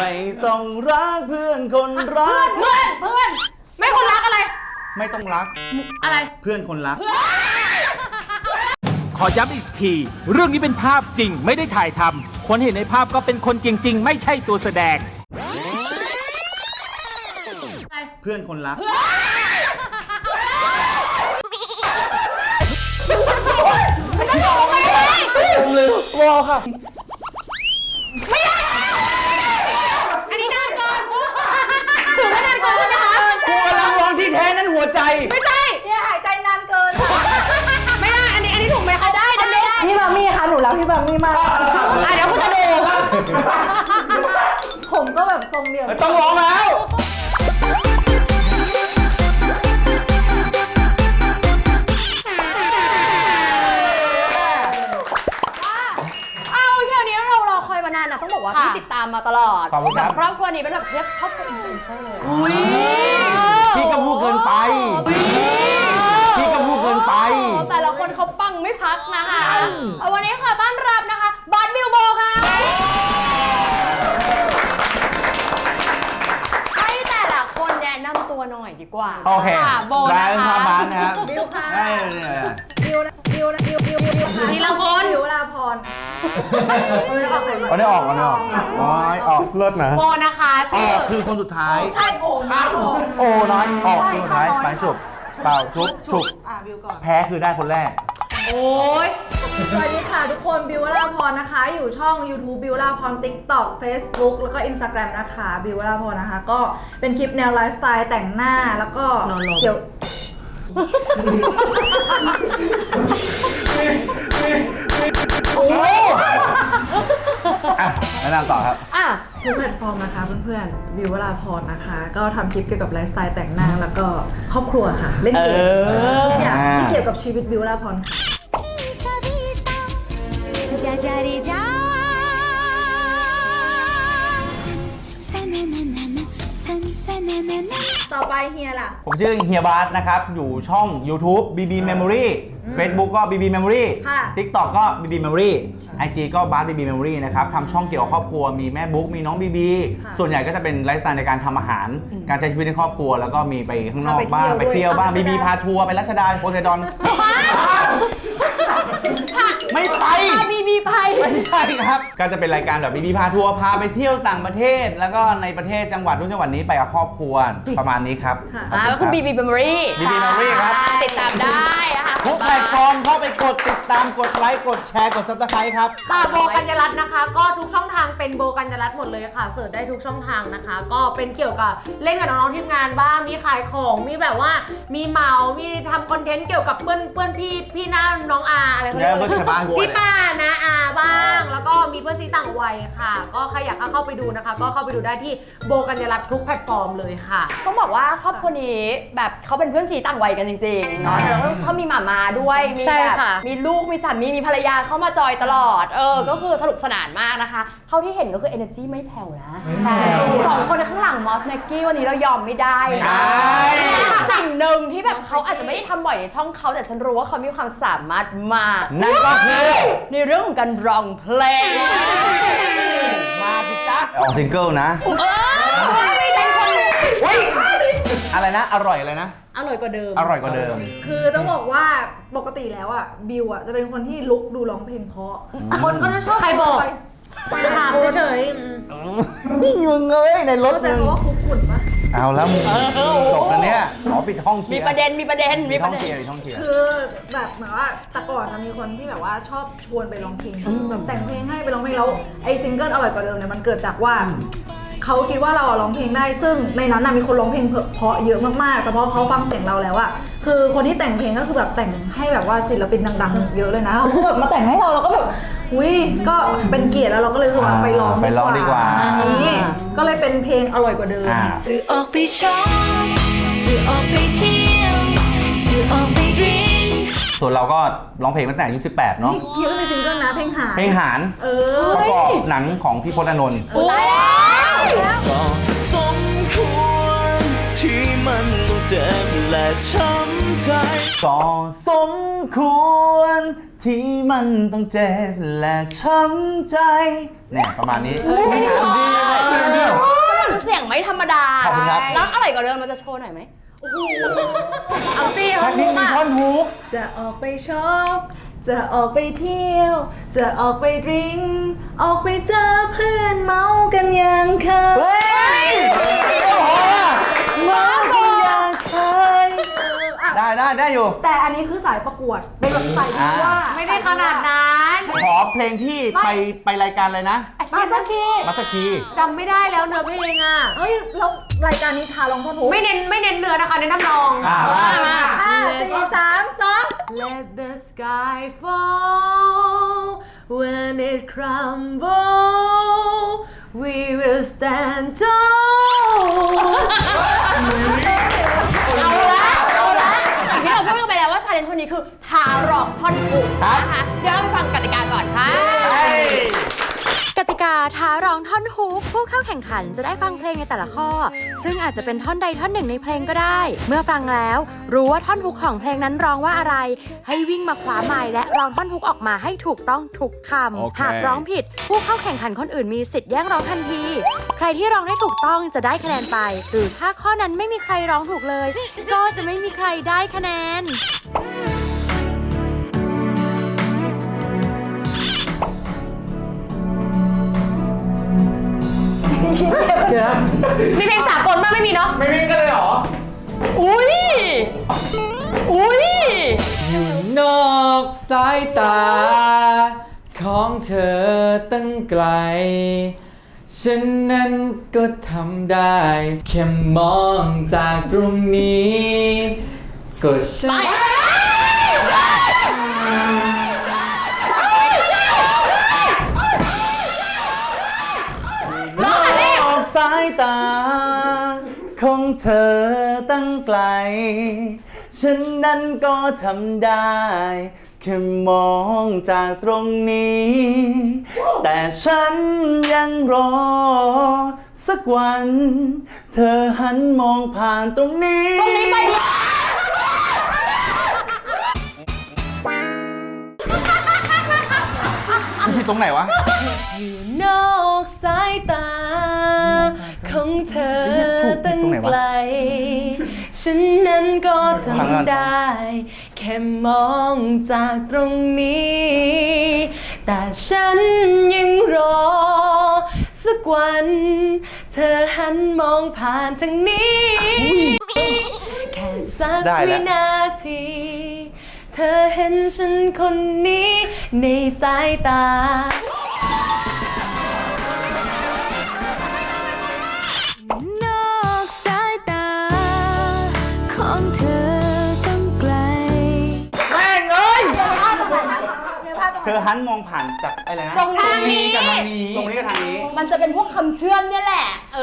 ไม่ต้องรักเพื่อนคนรักเพื่อนเพื่อนไม่คนรักอะไร ไม่ต้องรักอะไร เพื่อนคนรัก ขอย้ำอีกที เรื่องนี้เป็นภาพจริงไม่ได้ถ่ายทำคนเห็นในภาพก็เป็นคนจริง ๆ ไม่ใช่ตัวแสดงเพื่อนคนรักอันนี้นานก่อนถือว่านานก่อนใช่ไหมคะ กูกำลังร้องที่แท้นั้นหัวใจ ไม่ใช่เนี่ยหายใจนานเกินไม่ได้ อันนี้อันนี้ถูกไหมคะได้ได้ได้พี่บามี่คะหนูรักพี่บามี่มากอะเดี๋ยวกูจะดูผมก็แบบทรงเดียวไม่ต้องร้องแล้วเอาแค่นี้เรารอคอยมานานนะต้องบอกว่าที่ติดตามมาตลอดขอบคุณครับแครอบครัวนี้เป็นแบบเรียกครอบครัวอินฟลูเอนเซอร์เลย พี่ก็พูดเกินไป พี่ก็พูดเกินไป แต่ละคนเขาปังไม่พักนะคะเอาวันนี้ค่ะต้อนรับนะคะบอสบิลโบค่ะให้แต่ละคนแนะนำตัวหน่อยดีกว่าโอเคค่ะโบแบนะงค์คะ พาบ้านนะครับบิวค่ะ ได้เนี่ย ทีละคนบิวลาพรเอาไม่ออกใครเอาได้ออกเอาได้ออกอ๋อออกเลิศนะ โบนะคะอชื่ออกคือคนสุดท้าย ใช่โอ่งนะโอ่งโอ้น้อยออกคนสุดท้ายไปฉุบเปล่าชุบฉุบอะบิวก่อน แพ้คือได้คนแรก โอ้ย สวัสดีค่ะทุกคนบิวลาพรนะคะ อยู่ช่อง YouTube บิวลาพร TikTok Facebook แล้วก็ Instagram นะคะบิวลาพรนะคะ ก็เป็นคลิปแนวไลฟ์สไตล์แต่งหน้าแล้วก็เกี่ยว อะแนะนำต่อครับ อะทุกแพลตฟอร์มนะคะเพื่อนๆ วิววราพรนะคะ ก็ทำคลิปเกี่ยวกับไลฟ์สไตล์แต่งหน้าแล้วก็ครอบครัวค่ะ เล่นเกมทุกอย่างที่เกี่ยวกับชีวิตวิววราพรค่ะ ต่อไปเฮียล่ะ ผมชื่อเฮียบาสนะครับ อยู่ช่อง YouTube BB Memory Facebook ก็ BB Memory ค่ะ TikTok ก็ BB Memory IG ก็บาส BB Memory นะครับทำช่องเกี่ยวกับครอบครัวมีแม่บุ๊กมีน้องบีบีค่ะส่วนใหญ่ก็จะเป็นไลฟ์สไตล์ในการทำอาหาร การใช้ชีวิตในครอบครัว แล้วก็มีไปข้างนอกไปเที่บ้างยวไปเที่ยวด้วยบ้างอะบีบีรัชดาพาทัวร์ไปรัชดาโพไซดอน ใช่ครับ ก็จะเป็นรายการแบบบีบีพาทัวร์พาไปเที่ยวต่างประเทศ แล้วก็ในประเทศจังหวัดนู้นจังหวัดนี้ไปกับครอบครัวประมาณนี้ครับค่ะอ่าก็คือ BB Memory BB Memory ครับ ติดตามได้นะคะทุกแพลตฟอร์มเข้าไปกดติดตามกดไลค์กดแชร์กดซับสไครต์ครับ ค่ะโบกัญญารัตน์นะคะ ก็ทุกช่องทางเป็นโบกัญญารัตน์หมดเลยค่ะเสิร์ชได้ทุกช่องทางนะคะ ก็เป็นเกี่ยวกับเล่นกับน้องๆทีมงานบ้างมีขายของมีแบบว่ามีเมามีทำคอนเทนต์เกี่ยวกับเพื่อนเพื่อนพี่พี่หน้าน้องอาอะไรเขาเรียกเดี๋ยวเพื่อนชาวบ้านกูพี่เนี่ยป้านะอาบ้างแล้วก็มีเพื่อนซีต่างวัยค่ะ ก็ใครอยากเข้าไปดูนะคะ ก็เข้าไปดูได้ที่โบกัญญารัตน์ทุกแพลตฟอร์มเลยค่ะ ต้องบอกว่าครอบครัวนี้แบบเขาเป็นเพื่อนซีต่างวัยกันจริงๆเนาะแล้วเขามีหมามาด้วยมีใช่แบบค่ะ มีลูกมีสามีมีภรรยาเข้ามาจอยตลอดเออก็คือสนุกสนานมากนะคะเท่าที่เห็นก็คือ energy ไม่แผ่วนะใช่ สองคนข้างหลัง มอสแม็กกี้วันนี้เรายอมไม่ได้ใช่นะสิ่งหนึ่งที่แบบเขาอาจจะไม่ได้ทำบ่อยในช่องเขาแต่ฉันรู้ว่าเขามีความสามารถมาก นั่นก็คือในเรื่องของการร้องเพลงมาพิจ้าออกซิงเกิลนะ เออเป็นคนอะไรนะ อร่อยอะไรนะ อร่อยกว่าเดิม อร่อยกว่าเดิม คือต้องบอกว่าปกติแล้วอะบิวอะจะเป็นคนที่ลุกดูร้องเพลงเพราะ คนก็จะชอบใครบอกไป ถามเฉยนี่มึงเอ้ยในรถเข้าใจมึงคำว่าคุกคุนปะเอาแล้วมึงจบแล้วเนี่ยขอปิดห้องเคลีมียร์ประเด็นมีประเด็นมีมีปห้อระงเด็เคลียร์นมีห้องเคลียร์ คือแบบเหมือนว่าแต่ก่อนมันมีคนที่แบบว่าชอบชวนไปร้องเพลงแบบแต่งเพลงให้ไปร้องเพลงแล้วไอ้ซิงเกิลอร่อยกว่าเดิมเนี่ยมันเกิดจากว่า เขาคิดว่าเราอะร้องเพลงได้ ซึ่งในนั้นน่ะมีคนร้องเพลงเพราะเยอะมากๆ แต่พอเขาฟังเสียงเราแล้วอะคือคนที่แต่งเพลงก็คือแบบแต่งให้แบบว่าศิลปินดังๆ เยอะเลยนะเขาก็แบบมาแต่งให้เราเราก็แบบอุ้ยก็เป็นเกียรติแล้วเราก็เลยรู้สึกว่าอ่าไปร้องไปร้องดีกว่าอันนี้ก็เลยเป็นเพลงอร่อยกว่าเดิม อ่า จะออกไปช็อปจะออกไปเที่ยวจะออกไปดริงส่วนเราก็ร้องเพลงตั้งแต่อายุ18 เนาะนี่ยังไม่มีซิงเกิลนะเพลงหายเพลงหารเออ ประกอบหนังของพี่พจน์อานนท์ ตายแล้ว ก็สมควร ที่มันต้องเจ็บและช้ำใจ ก็สมควร ที่มันต้องเจ็บและช้ำใจเนี่ยประมาณนี้ไม่ชอบเดียวครับแล้วอะไรก็เดิมเราจะโชว์หน่อยไหมเอาสิแพ็คนี้มีท่อนฮุกจะออกไปช็อป จะออกไปเที่ยว จะออกไปดริงก์ออกไปเจอเพื่อนเมากันอย่างเคยเฮ้ยโอ้โหมากันอย่างเคยได้ได้ได้อยู่ แต่อันนี้คือสายประกวดเป็นแบบสายที่ว่าไม่ได้ขนาดนั้นขอเพลงที่ไปไปรายการเลยนะมาสักทีมัสกีจำไม่ได้แล้วเนื้อเพลงอะเฮ้ยแล้วรายการนี้ทาลองท่อนฮุกไม่เน้นไม่เน้นเนื้อนะคะเน้นทำนองอ่ามาห้าสี่สามสอง Let the sky fall when it crumbles. We will stand tall. เอาละเอาละอย่างที่เราพูดกันไปแล้วว่าชาเลนจ์วันนี้คือทารองท่อนฮุกนะคะ เดี๋ยวเราไปฟังกติกาก่อนค่ะ กติกาท้าร้องท่อนฮุกผู้เข้าแข่งขันจะได้ฟังเพลงในแต่ละข้อ ซึ่งอาจจะเป็นท่อนใดท่อนหนึ่งในเพลงก็ได้ เมื่อฟังแล้ว รู้ว่าท่อนฮุกของเพลงนั้นร้องว่าอะไร ให้วิ่งมาคว้าไม้และร้องท่อนฮุกออกมาให้ถูกต้องทุกคำหากร้องผิด ผู้เข้าแข่งขันคนอื่นมีสิทธิ์แย่งร้องทันที ใครที่ร้องได้ถูกต้องจะได้คะแนนไป หรือถ้าข้อนั้นไม่มีใครร้องถูกเลย ก็จะไม่มีใครได้คะแนน มีเพลงสากลบ้างไม่มีเนาะ ไม่วิ่งกันเลยเหรอ อุ้ย อุ้ย อยู่นอกสายตา ของเธอตั้งไกล ฉันนั้นก็ทำได้ แค่มองจากตรงนี้ ก็ฉันน ของเธอตั้งไกล ฉันนั้นก็ทำได้ แค่มองจากตรงนี้ แต่ฉันยังรอ สักวัน เธอหันมองผ่านตรงนี้ ตรงนี้ไปผิดตรงไหนวะ อยู่นอกสายตา เธอตั้งไหนไกล ฉันนั้นก็ฟังก่อนทำได้ แค่มองจากตรงนี้ แต่ฉันยังรอ สักวัน เธอหันมองผ่านทางนี้ แค่สักได้แล้ว วินาที เธอเห็นฉันคนนี้ในสายตา อหันมองผ่านจากอะไรนะตรงทางนี้ กับทางนี้ตรงนี้กับทางนี้ มันจะเป็นพวกคำเชื่อมเนี่ยแหละ เอ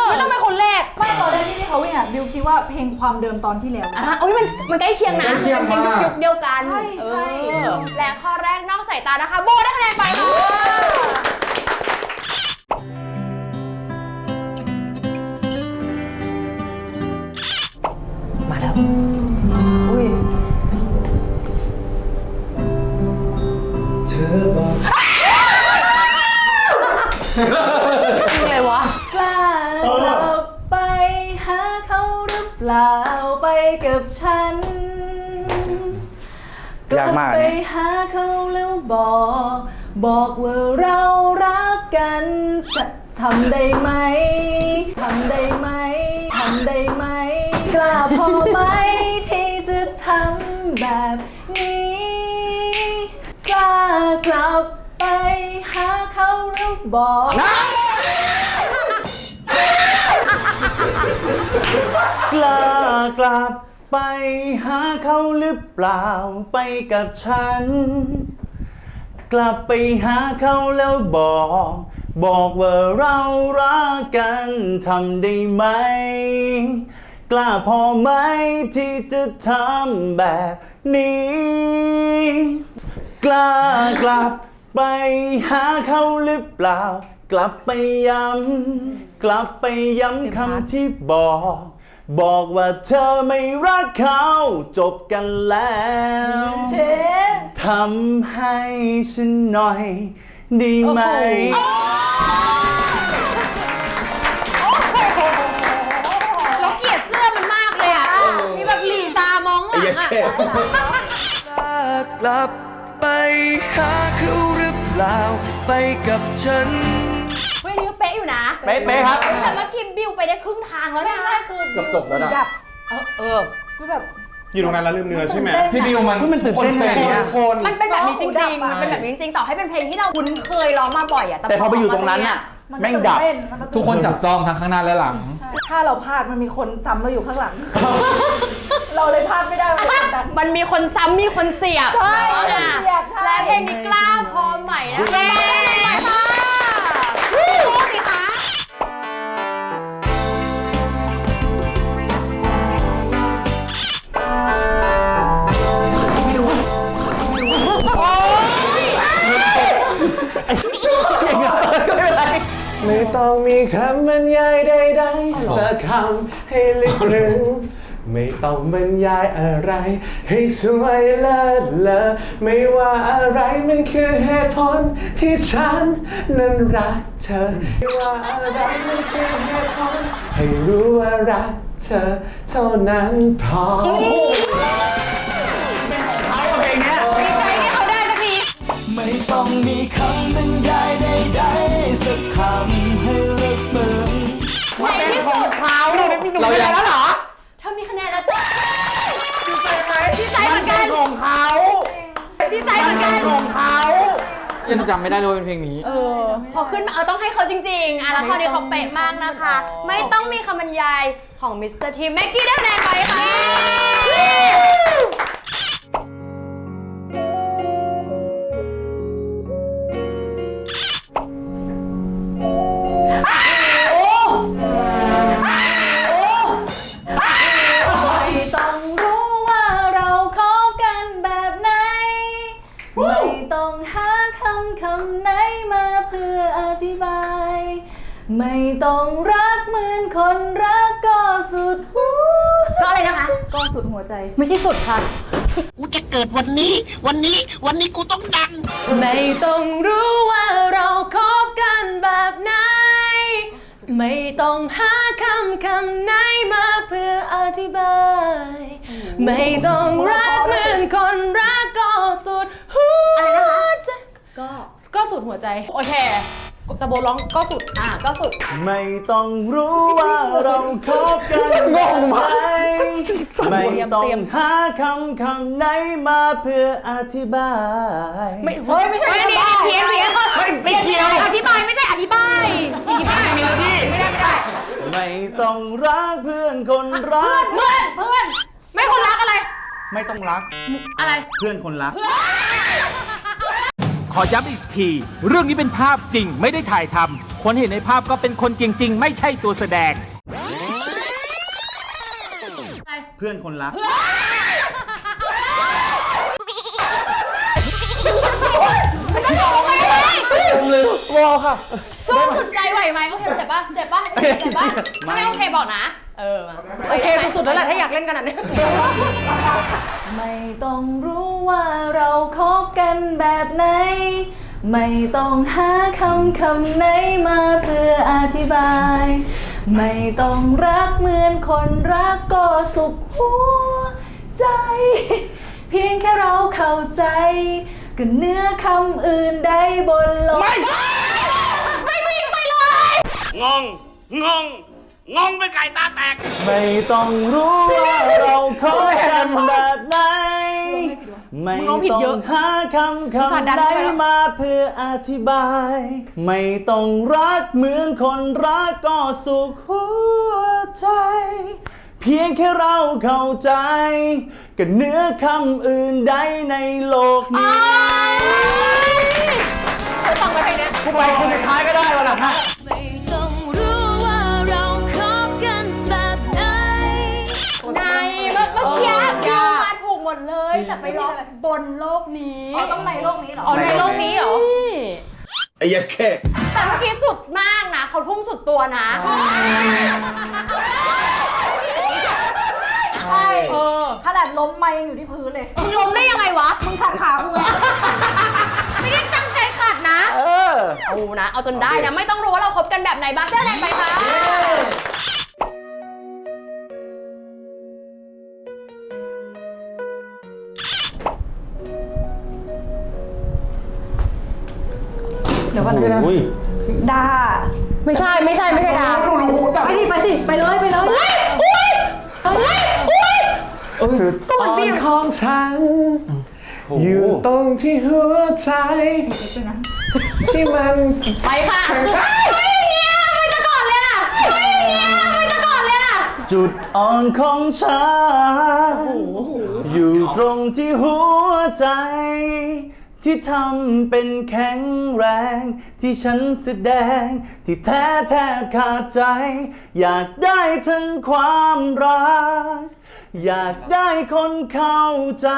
อไม่ต้องเป็นคนแรกไม่ตอนแรกที่เขาวิ่งอะบิวคิดว่าเพลงความเดิมตอนที่แล้ว อะโอ้ยมันมันใกล้เคียงนะใกล้เคียงเป็นเพลงมาก ยุคๆเดียวกันใช่ใช่ เออและข้อแรกนอกสายตานะคะโบได้คะแนนไปค่ะอุ้ ปล่าไปกับฉันยากมากลับไปเนี่ย หาเขาแล้วบอก บอกว่าเรารักกันจะทำได้ไหมทำได้ไหมทำได้ไหมกล้าพอไหม ที่จะทำแบบนี้กล้ากลับไปหาเขาแล้วบอก กล้ากลับไปหาเขาหรือเปล่าไปกับฉัน กลับไปหาเขาแล้วบอก บอกว่าเรารักกันทำได้ไหม กล้าพอไหมที่จะทำแบบนี้ กล้ากลับไปหาเขาหรือเปล่า กลับไปย้ำกลับไปย้ำคำที่บอก บอกว่าเธอไม่รักเขาจบกันแล้วเชนทำให้ฉันหน่อย ดีไหม เราเกลียดเสื้อมันมากเลยอะ มีแบบหลีตามองหลังอะ กลับไปหาเขาหรือเปล่า ไปกับฉัน นี่ก็เป๊ะอยู่นะเป๊ะๆครับแต่เมื่อกี้บิวไปได้ครึ่งทางแล้วนะใช่คือเกือบจบแล้วนะดับเออเออคือแบบอยู่ตรงนั้นแล้วลืมเนื้อใช่ไหมพี่บิวมันมันตื่นเต้นขนาดนี้อะคนมันเป็นแบบนี้จริงหูดับๆอะมันเป็นแบบนี้จริงๆต่อให้เป็นเพลงที่เราคุ้นเคยร้องมาบ่อยอะแต่พอไปอยู่ตรงนั้นน่ะมันแม่งดับตื่นเต้นมันจะตื่ทุกคนจับจ้องทั้งข้างหน้าและหลังใช่ถ้าเราพลาดมันมีคนซ้ำเราอยู่ข้างหลัง เราเลยพลาดไม่ได้ มันเลยกดดันมันมีคนซ้ำมีคนเสียบใช่อะเสียบใช่และเพลงนี้กล้าพอใหม่นะคะมาได้เพลงใหม่ค่ะ ไม่ต้องมีคำบรรยายใดๆสักคำให้ลึกซึ้งไม่ต้องบรรยายอะไร ให้สวยเลิศเลอไม่ว่าอะไรมันคือเหตุผลที่ฉันนั้นรักเธอไม่ว่าอะไรมันคือเหตุผลให้รู้ว่ารักเธอเท่านั้นพอเพลงเนี้ยดีใจที่เขาได้สักทีไม่ต้องมีคำบรรยาย ยังจำไม่ได้เลยว่าเป็นเพลงนี้ เออ พอขึ้นมาเอาต้องให้เขาจริง ๆอะแล้วคราวนี้เขาเป๊ะมากนะคะ ไม่ต้องมีคำบรรยายของมิสเตอร์ทีมแม็กกี้ได้คะแนนไปค่ะ ไม่ต้องรักเหมือนคนรักก็สุดหัวก็อะไรนะคะ ก็สุดหัวใจ ไม่ใช่สุดค่ะ กูจะเกิดวันนี้ วันนี้ วันนี้กูต้องดัง ไม่ต้องรู้ว่าเราคบกันแบบไหน ไม่ต้องหาคำคำไหนมาเพื่ออธิบาย ไม่ต้องรักเหมือนคนรักก็สุดหัวใจ ก็ ก็สุดหัวใจ โอเค ตะโบร้องก็สุด อะก็สุด ไม่ต้องรู้ว่าเราคบกันแบบไหนไม่ต้องหาคำคำไหนมาเพื่ออธิบาย ไม่เฮ้ยไม่ใช่อันนี้เพี้ยนเพี้ยนไม่ไม่เกี่ยวอธิบายไม่ใช่อธิบายอธิบายไม่ได้ไม่ได้ไม่ได้ ไม่ต้องรักเพื่อนคนรักเพื่อนเพื่อนไม่คนรักอะไร ไม่ต้องรักอะไร เพื่อนคนรัก ขอย้ำอีกที เรื่องนี้เป็นภาพจริงไม่ได้ถ่ายทำคนเห็นในภาพก็เป็นคนจริง ๆ ไม่ใช่ตัวแสดง เพื่อนคนรัก สู้สุดใจไหวไหมโอเคเจ็บปะเจ็บปะเจ็บปะไม่ไม่โอเคบอกนะ เออมาโอเคสุดๆแล้วแหละถ้าอยากเล่นกันอันนี้ ไม่ต้องรู้ว่าเราคบกันแบบไหน ไม่ต้องหาคำคำไหนมาเพื่ออธิบาย ไม่ต้องรักเหมือนคนรักก็สุขหัวใจ เพียงแค่เราเข้าใจ กับเนื้อคำอื่นใดบนโลก ไม่วิ่งไปเลย งง งง งงเป็นไก่ตาแตก ไม่ต้องรู้ว่าเราคบกันแบบไหน ไม่มึงร้องผิดต้อเยงอะหาคำสาคำดันใดไปแล้วมาเพื่ออธิบาย ไม่ต้องรักเหมือนคนรักก็สุขหัวใจ เพียงแค่เราเข้าใจกับเนื้อคำอื่นใดในโลกนี้เคยฟังไหมเพลงเนี้ยกูไปคนสุดท้ายก็ได้วะล่ะฮะไม่ต้องรู้ว่าเราคบกันแบบไหน ในเมื่อเมื่อกี้บิวมาถูกหมดเลย แต่ไปร้องบนโลกนี้อ๋อต้องในโลกนี้เหรอ อ๋อในโลกนี้เหรอ ไอ้ยัดแค่ แต่เมื่อกี้สุดมากนะ เขาทุ่มสุดตัวนะ ใช่เออขนาดล้มไม้ยังอยู่ที่พื้นเลย มึงล้มได้ยังไงวะ มึงขัดขากูไไม่ได้ตั้งใจขัดนะเออ เอานะ เอาจนได้นะ ไม่ต้องรู้ว่าเราคบกันแบบไหนบ้างเสื้อแดงไปค่ะเดี๋ยวก่นนะอุ้ดาไม่ใช่ไม่ใช่ไม่ใช่ดาไปดิไปดิไปเลยไปเลย จุดอ่อนของฉัน อยู่ตรงที่หัวใจ ที่มันไปค่ะเฮ้ยเนี่ยไม่จะก่อนเลยอะเฮ้ยเนี่ยไม่จะก่อนเลยอะจุดอ่อนของฉัน อยู่ตรงที่หัวใจ ที่ทำเป็นแข็งแรง ที่ฉันแสดง ที่แท้แทบขาดใจ อยากได้ทั้งความรัก อยากได้คนเข้าใจ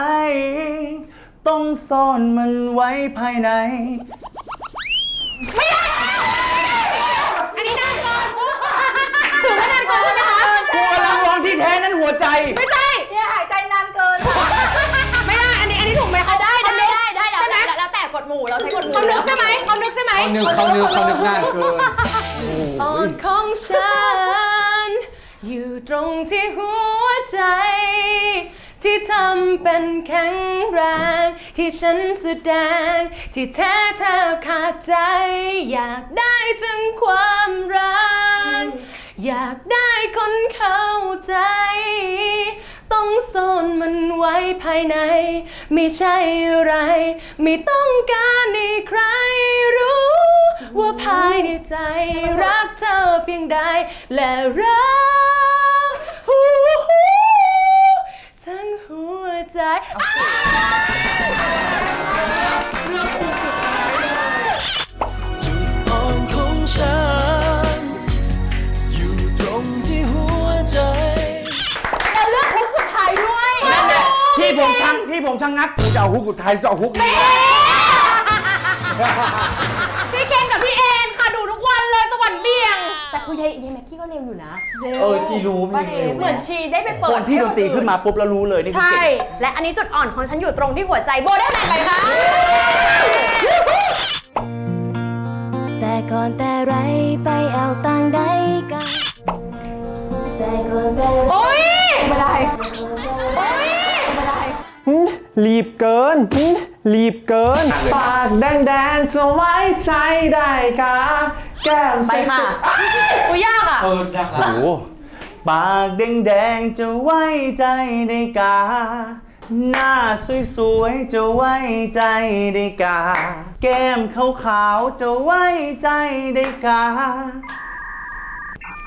ต้องซ่อนมันไว้ภายใน อันนี้นานก่อนถือว่านานก่อนใช่ไหมคะกูกำลังร้องที่แท้นั้นหัวใจ ไม่ใช่ เนี่ยหายใจนานเกิน ไม่ได้ อันนี้อันนี้ถูกไหมคะได้ได้ได้ได้ใช่ไหมแล้วแต่กฎหมู่เราใช้กฎหมู่เขานึกใช่ไหมเขานึกใช่ไหมเขานึกเขานึกเขานึกนานเกิน อ่อนของฉัน อยู่ตรงที่หัวใจ ที่ทำเป็นแข็งแรง ที่ฉันแสดง ที่แท้แทบขาดใจ อยากได้ถึงความรัก อยากได้คนเข้าใจ ต้องซ่อนมันไว้ภายใน ไม่ใช่อะไร ไม่ต้องการให้ใครรู้ ว่าภายในใจรักเธอเพียงใดและรัก วใจจุดอ่อนของฉันอยู่ตรงที่หัวใจเราเลือกคุกสุดท้ายด้วยนั่นแหละที่ผมชังที่ผมชังงักกูจะเอาฮุกสุดท้ายจะเอาฮุกนี้พี่ คือยายยายแม็กกี้ก็เร็วอยู่นะเออชีรู้เพลงเร็วเหมือนชีได้ไปเปิคดนที่ดนตรีขึ้นมาปุ๊บแล้วรู้เลยนี่คือใช่ เก่งและอันนี้จุดอ่อนของฉันอยู่ตรงที่หัวใจโบได้คะแนนไปค่ะแต่ก่อนแต่ไรไปเอาต่างใดกัน แต่ก่อนแต่ไรโอ้ยไม่ได้รีบเกินรีบเกิน ปากแดงๆจะไว้ใจได้กา แก้มไปใสค่ะอุ้ยยากอะ เออจักโอ้โหปากแดงๆจะไว้ใจได้กา หน้าสวยๆจะไว้ใจได้กา แก้มขาวๆจะไว้ใจได้กา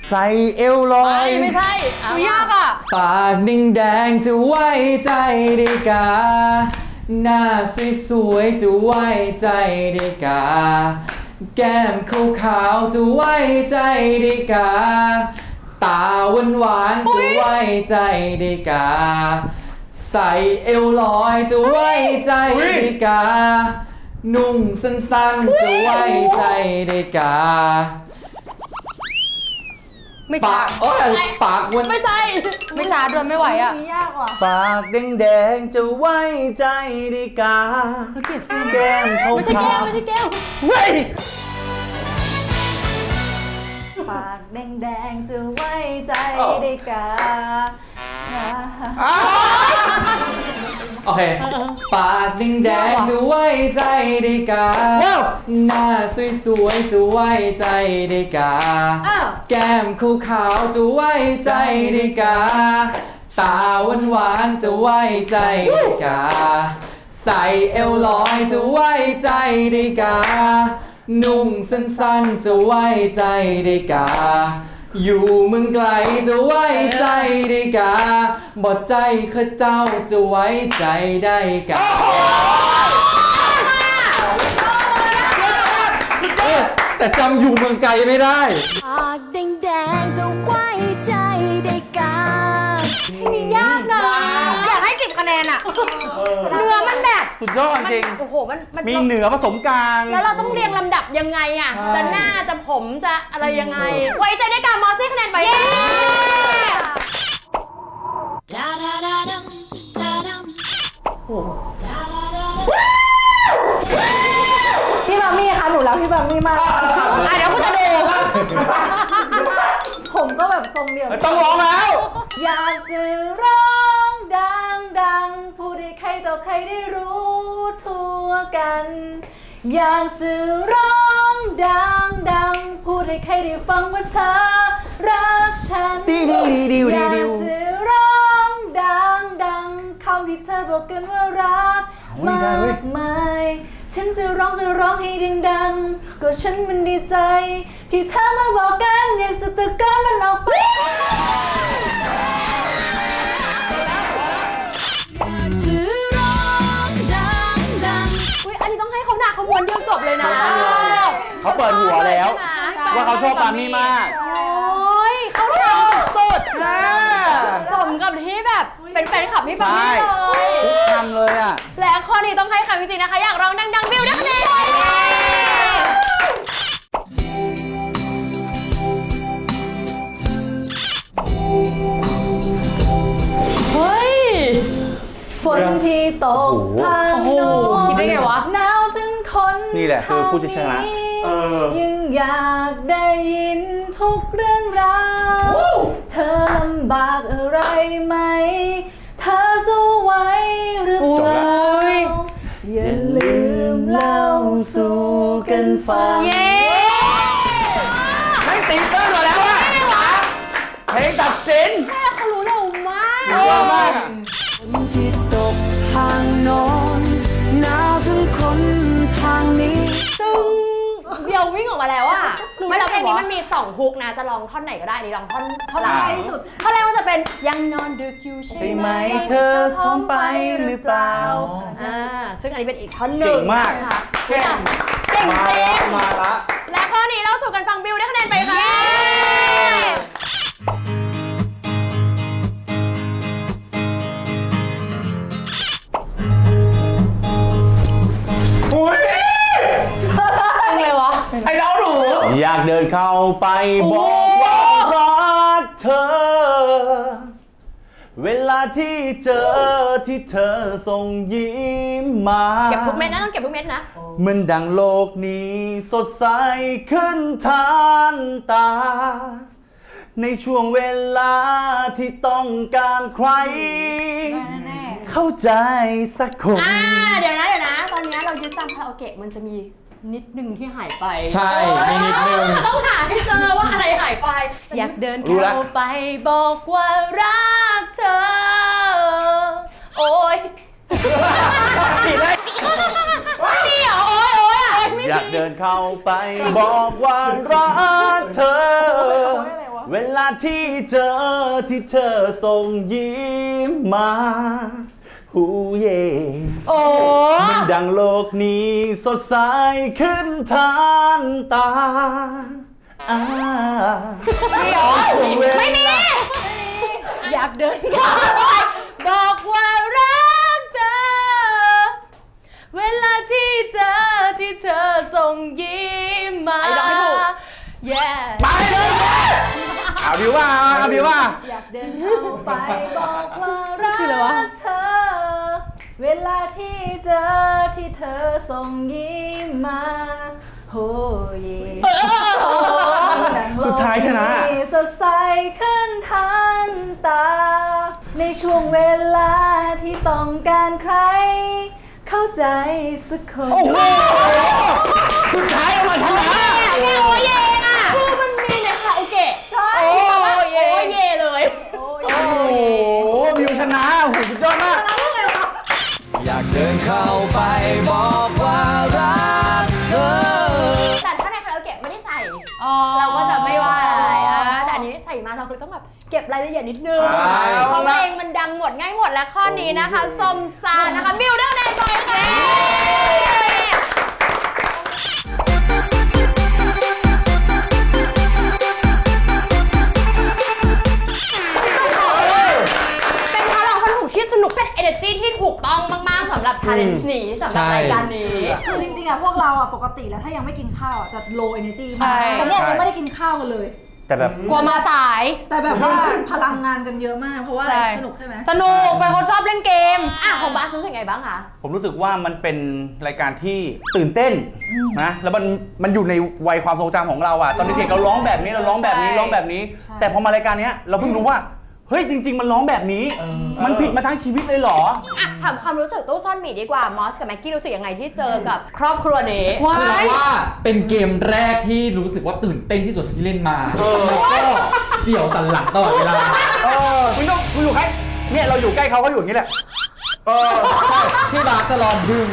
ใส่เอวลอยไม่ใช่อุ้ยยากอะ ปากแดงๆจะไว้ใจได้กา หน้าสวยๆจะไว้ใจได้กา แก้มขาวๆจะไว้ใจได้กา ตาหวานๆจะไว้ใจได้กา ใส่เอวลอยจะไว้ใจได้กา นุ่งสั้นๆจะไว้ใจได้กา ไม่ปาช้ากโอ้ยปากวันไม่ใช่ ไม่ช้าด้วยไม่ไหวอะนี่ยากว่ะปากแดงๆจะไว้ใจได้กาแก้มขาวไม่ใช่แก้วไม่ใช่แก้วๆเฮ้ยปากแดงๆจะไว้ใจได้กา โอเคปากแดงจะไว้ใจได้กาหน้าสวยๆจะไว้ใจได้กา แก้มขาวๆจะไว้ใจได้กา ตาหวานๆจะไว้ใจได้กา ใส่เอวลอยจะไว้ใจได้กา นุ่งสั้นๆจะไว้ใจได้กา อยู่เมืองไกลจะไว้ใจได้กาบอดใจข้าเจ้าจะไว้ใจได้กาเออแต่จำอยู่เมืองไกลไม่ได้ปากแด สุดยอดจริงโอ้โหมันมันมีเหนือผสมกลาง แล้วเราต้องเรียงลำดับยังไงอะจะหน้าจะผมจะอะไรยังไง ไว้ใจได้การมอสซี่คะแนนไปค่ะพี่บามี่คะหนูรักพี่บามี่มาก อะเดี๋ยวกูจะดูผมก็แบบทรงเดียว ต้องร้องแล้ว อยากจะร้อง ดังดังๆพูดให้ใครต่อใครได้รู้ทั่วกัน อยากจะร้องดังดังๆพูดให้ใครได้ฟังว่าเธอรักฉันดิวดิวดิวอยากดิวจะร้องดังดังๆคำที่เธอบอกกันว่ารักโอ้ยได้เว้ยมากมายฉันจะร้องจะร้องให้ดังๆก็ฉันมันดีใจ ที่เธอมาบอกกันอยากจะตะโกนมันออกไป ขมวนเดียวจบเลยนะ เขาเปิดหัวแล้วใช่ไหมว่าเขาชอบปามี่มาก โอ้ยเขาทำสุดๆนะสมกับที่แบบเป็นแฟนคลับพี่ปามี่เลย ทุกคำเลยอะ และข้อนี้ต้องให้คำจริงๆนะคะ อยากร้องดังๆ บิวได้คะแนนเฮ้ย ฝนที่ตกทางโอ้โหโน้นคิดได้ไงวะ หนาวจน คนนี่แหละคือผู้ชนะ เออ ยังอยากได้ยินทุกเรื่องราว เธอลำบากอะไรไหม เธอสู้ไหวหรือเปล่า อย่าลืมเล่าสู่กันฟังเย้ไม่ตีเปิ้ลมาแล้วอะเพลงตัดสิน ววิ่งออกมาแล้วอะไม่แล้วเพลงนี้มันมี2ฮุกนะ จะลองท่อนไหนก็ได้นี่ลองท่อนท่อนไหนอ่าที่สุดท่อนแรกมันจะเป็นยังนอนดึกอยู่ใช่ใช่ไหไหมมเธอสมไปหรือเปล่า อ่าซึ่งอันนี้เป็นอีกท่อนหนึ่งเก่งมาก นะคะเก่งเก่งมาจริละงมาละ และ เดินเข้าไปบอกว่ารักเธอ เวลาที่เจอที่เธอส่งยิ้มมา เก็บทุกเม็ดนะต้องเก็บทุกเม็ดนะมันดังโลกนี้สดใสขึ้นทานตา ในช่วงเวลาที่ต้องการใคร เข้าใจสักคน อ่าเดี๋ยวนะเดี๋ยวนะ ตอนนี้เรายึดตามคาราโอเกะมันจะมี นิดนึงที่หายไปใช่มีนิดนึง ต้องหาให้เจอว่าอะไรหายไป อยากเดินรู้ละ เข้าไปบอกว่ารักเธอ โอ้ยผิดเลยไม่มีเหรอ โอ้ยโอ้ยอะโอ้ยไม่อยากมีเดินเข้าไปบอกว่ารักเธอ เวลาที่เจอที่เธอส่งยิ้มมา หูเย่โอ้มันดังโลกนี้สดใสขึ้นทานตาอ่าไม่เหรอไม่มีอยากเดินเข้าไปบอกว่ารักเธอ เวลาที่เจอที่เธอส่งยิ้มมาไอ้ดอกให้ถูก แย่ไปเลยเอาดิว่าเอาดิว่าอยากเดินเข้าไปบอกว่ารักคืออะไรวะเธอ เวลาที่เจอที่เธอส่งยิ้มมาโหเยเออเออเออสุดท้ายชนะโลกนี้สดใสขึ้นทันตา ในช่วงเวลาที่ต้องการใคร เข้าใจสักคนโอ้โหสุดท้ายเอามาชนะ เดินเข้าไปบอกว่ารักเธอ แต่ถ้าในคาราโอเกะไม่ได้ใส่ เราก็จะไม่ว่าอะไรอะแต่อันนี้ใส่มาเราเลยต้องแบบเก็บรายละเอียดนิดนึงอ่าเพราะเพลงมันดังหมดง่ายหมดและข้อนี้นะคะสมซานะคะบิวได้คะแนนไปค่ะ energy ที่ถูกต้องมากๆสำหรับ challenge นี้สำหรับรายการนี้ คือจริงๆอะพวกเราอะปกติแล้วถ้ายังไม่กินข้าวอะจะ low energy ใช่ มากแต่เนี่ยใช่ยังไม่ได้กินข้าวกันเลย แต่แบบ กลัวมาสาย แต่แบบว่าพลังงานกันเยอะมาก เพราะว่าอะไรใช่ สนุกใช่ไหมสนุกเป็นคนชอบเล่นเกม อะของบ้าสรู้สึกไงบ้างคะ ผมรู้สึกว่ามันเป็นรายการที่ตื่นเต้นนะแล้วมันมันอยู่ในวัยความทรงจำของเราอะตอนเด็กๆเราร้องแบบนี้เราร้องแบบนี้ใช่ ร้องแบบนี้ แต่พอมารายการเนี้ยเราเพิ่งรู้ว่า เฮ้ยจริง ๆ มันร้องแบบนี้ มันผิดมาทั้งชีวิตเลยเหรอ อะถามความรู้สึกตู้ซ่อนหมีดีกว่ามอสกับแม็กกี้รู้สึกยังไงที่เจอกับครอบครัวนี้คือเราว่าเป็นเกมแรกที่รู้สึกว่าตื่นเต้นที่สุดที่เล่นมาแล้วก็เสี่ยวสันหลังตลอดเวลา เออคุณต้องคุณอยู่ใกล้เนี่ยเราอยู่ใกล้เขาเขาอยู่อย่างนี้แหละ เออใช่พี่บาสจะรอดึง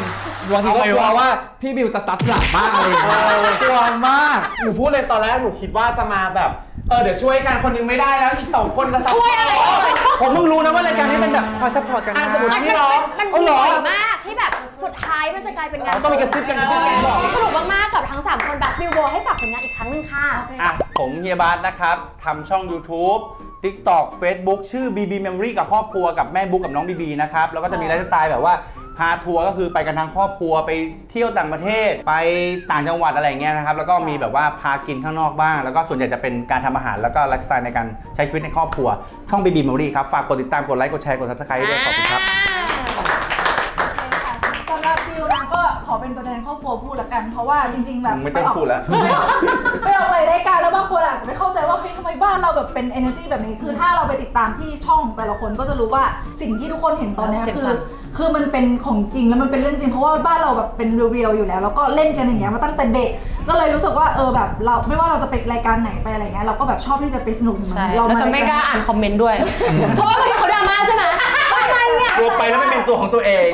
บางทีก็กลัวว่าพี่บิวจะซัดหลังบ้างอะไรอย่างเงี้ยกลัวมาก หนูพูดเลยตอนแรกหนูคิดว่าจะมาแบบ เออเดี๋ยวช่วยกันคนนึงไม่ได้แล้วอีกสองคนจะซัพพอร์ตผมเพิ่งรู้นะว่ารายการนี้เป็นแบบคอยซัพพอร์ตกันนะ อะสมมุติ มันพี่ร้องมันเอาเหรอ บ่อยมากที่แบบสุดท้ายมันจะกลายเป็นงานอ๋อต้องมีกระซิบกันกระซิบกันบอก สนุกมากๆกับทั้ง 3 คนแบบบิวโบให้ฝากผลงานอีกครั้งหนึ่งค่ะ อะผมเฮียบาสนะครับทำช่อง YouTube TikTok Facebook ชื่อ BB Memory กับครอบครัวกับแม่บุ๊กกับน้องบีบีนะครับ แล้วก็จะมีไลฟ์สไตล์แบบว่าพาทัวร์ก็คือไปกันทั้งครอบครัวไปเที่ยวต่างประเทศ ไปต่างจังหวัดอะไรอย่างเงี้ยนะครับ แล้วก็มีแบบว่าพากินข้างนอกบ้าง แล้วก็ส่วนใหญ่จะเป็นการทำอาหารแล้วก็ไลฟ์สไตล์ในการใช้ชีวิตในครอบครัว ช่อง BB Memory ครับ ฝากกดติดตามกดไลค์กดแชร์กด Subscribe ด้วยขอบคุณครับสำ หรับฟิวนะก็ขอเป็นตัวแทนครอบครัวพูดละกัน เพราะว่าจริง ๆ แบบไม่ต้องพูดแล้วไปออกรายการแล้วบางคนอาจจะไม่เข้าใจว่าเฮ้ยทำไมบ้านเราแบบเป็น energy แบบนี้คือถ้าเราไปติดตามที่ช่องแต่ละคนก็จะรู้ว่าสิ่งที่ทุกคนเห็นตอนเนี้ยเสียงคืสั่อนคือมันเป็นของจริงแล้วมันเป็นเรื่องจริงเพราะว่าบ้านเราแบบเป็นเรียวๆอยู่แล้ว แล้วก็เล่นกันอย่างเงี้ยมาตั้งแต่เด็กก็เลยรู้สึกว่าเออแบบเราไม่ว่าเราจะไปรายการไหนไปอะไรเงี้ยเราก็แบบชอบที่จะไปสนุกกับมันใช่เราเราจะไม่กล้าอ่านคอมเมนต์ด้วย เพราะว่าบางทีเขาดราม่าใช่ไหมทำไมเนี่ยกลัวไปแล้วไม่เป็นตัวของตัวเอง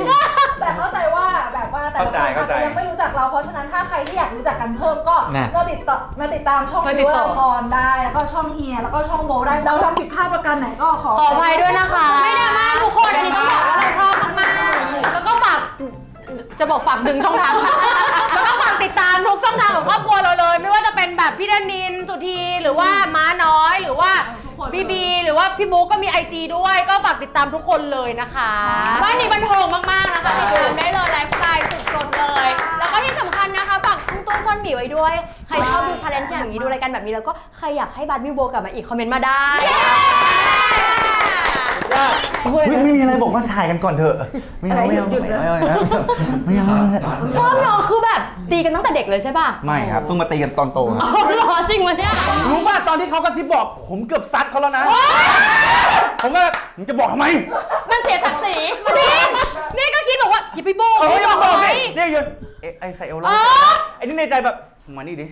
อาจเข้าใจจะยังไม่รู้จักเราเพราะฉะนั้นถ้าใครที่อยากรู้จักกันเพิ่มก็น่ะมาติดต่อมาติดตามช่องมาติดิดวต่อละครได้แล้วก็ช่องเฮียแล้วก็ช่องโบได้เราทำผิดพลาดประการไหนก็ขอขออภัยด้วยนะคะ ไม่ดราม่าทุกคนอันนี้ต้องบอกว่าเราชอบมากๆแล้วก็ฝากจะบอกฝากดึงช่องทางแล้วก็ฝากติดตามทุกช่องทางของครอบครัวเราเลย ไม่ว่าจะเป็นแบบพี่ดนิน สุธีหรือว่าม้าน้อยหรือว่า บีบีหรือว่าพี่บุ๊กก็มี IG ด้วยก็ฝากติดตามทุกคนเลยนะคะบ้านนี้บันเทิงมากๆนะคะติดตามได้เลยไลฟ์สไตล์สุดๆเลย แล้วก็ที่สำคัญนะคะฝากตุ้งตุ้งซ่อนหมีไว้ด้วย ใครชอบดูชาเลนจ์อย่างนี้ดูรายการแบบนี้แล้วก็ใครอยากให้บาร์บี้โบกลับมาอีกคอมเมนต์มาได้ ไม่ไม่มีอะไรบอกว่าถ่ายกันก่อนเถอะ ไม่เอาไม่เอาไม่เอาไม่เอาไม่เอาชอบเนาะคือแบบตีกันตั้งแต่เด็กเลยใช่ป่ะไม่ครับเพิ่งมาตีกันตอนโตครับเอาเหรอจริงวะเนี่ยรู้ป่ะตอนที่เขากระซิบบอก ผมเกือบซัดเขาแล้วนะ ผมก็มึงจะบอกทำไม มันเสียศักดิ์ศรีจริงนี่ก็คิดบอกว่าอย่าไปโบกเออไม่ไม่บบออกกไว้สิเนี่ยยืนเอ๊ะไอใส่เอวแล้วไอ้นี่ในใจแบบมานี่ดิ